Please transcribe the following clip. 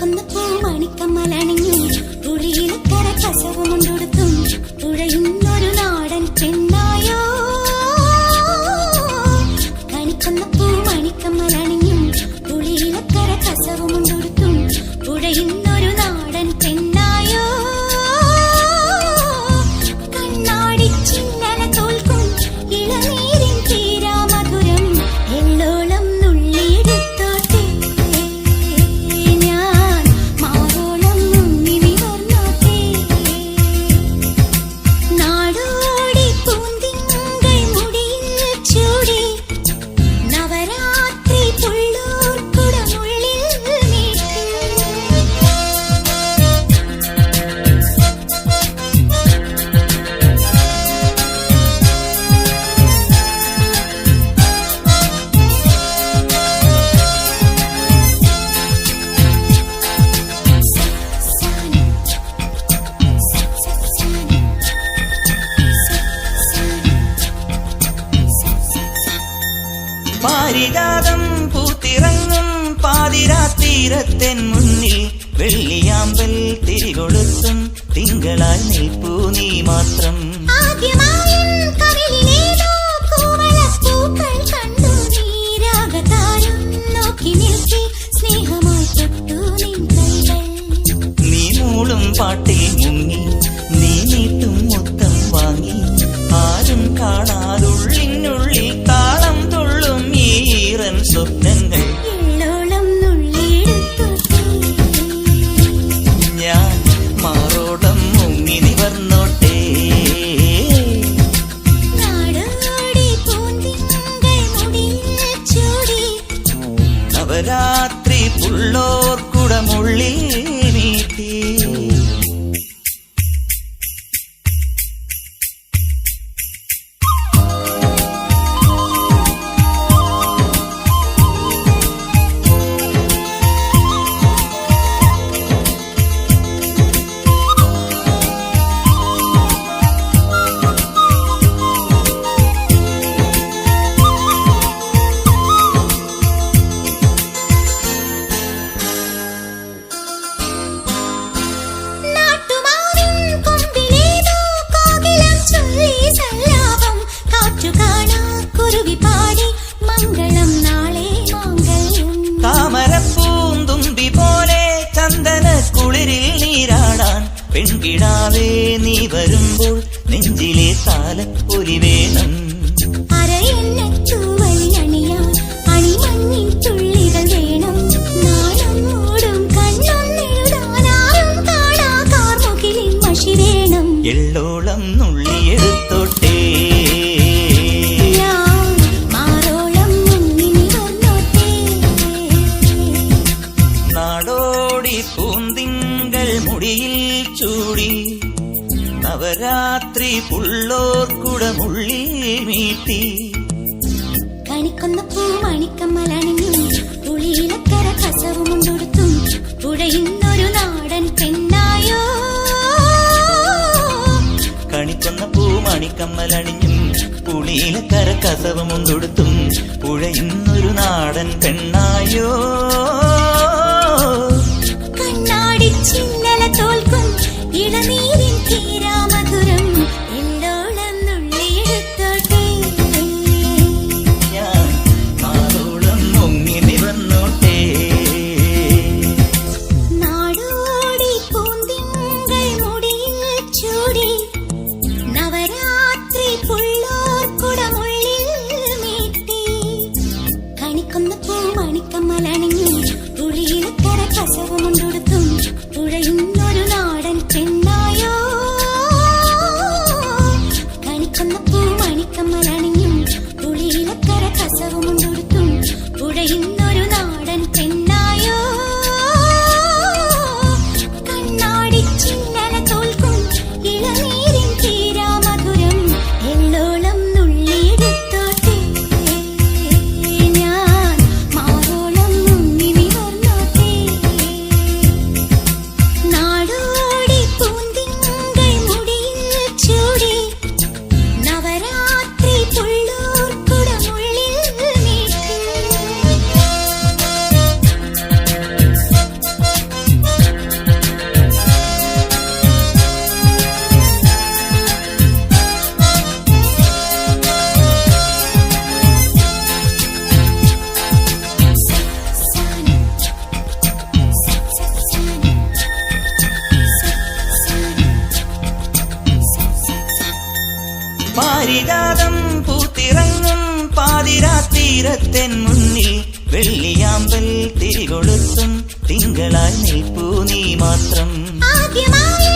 കൊന്നപ്പോൾ മണിക്കമ്മലണിഞ്ഞു പുഴയിലക്കര കസവമുണ്ടെടുത്തും. പുഴയുന്നൊരു നാടൻ ചെന്നായോ കണിക്കുന്ന കണിക്കൊന്നപ്പോൾ മണിക്കമ്മലണിഞ്ഞു പുഴയിലക്കര കസവമുണ്ടെടുത്തും. പാരിജാതം പൂത്തിറങ്ങും പാതിരാത്തീരത്തെ മുന്നിൽ വെള്ളിയാമ്പൽ തിരികൊളുത്തും തിങ്കളായി നിൽപ്പൂ നീ മാത്രം. ആദ്യമായി കുളിരിൽ നീരാടാൻ പെൺകിടാവേ നീ വരുമ്പോൾ നെഞ്ചിലെ താലപ്പൊലി നന്ദി. രാത്രി മുള്ളി മീട്ടി കണിക്കൊന്ന പൂ മണിക്കമ്മലണിഞ്ഞും പുളിയിലക്കര കസവും കൊടുത്തും. പുഴയുന്നൊരു നാടൻ പെണ്ണായോ? കണിക്കൊന്ന പൂ മണിക്കമ്മലണിഞ്ഞും പുളിയിലക്കര കസവമുണ്ടൊടുത്തും പുഴയുന്നൊരു നാടൻ പെണ്ണായോ? പാരിരാതം പൂത്തിറങ്ങും പാതിരാത്തീരത്തൻ മുന്നിൽ വെള്ളിയാമ്പൽ തിരികൊളുത്തും തിങ്കളായി നിൽപ്പൂ നീ മാത്രം. ആദ്യമായി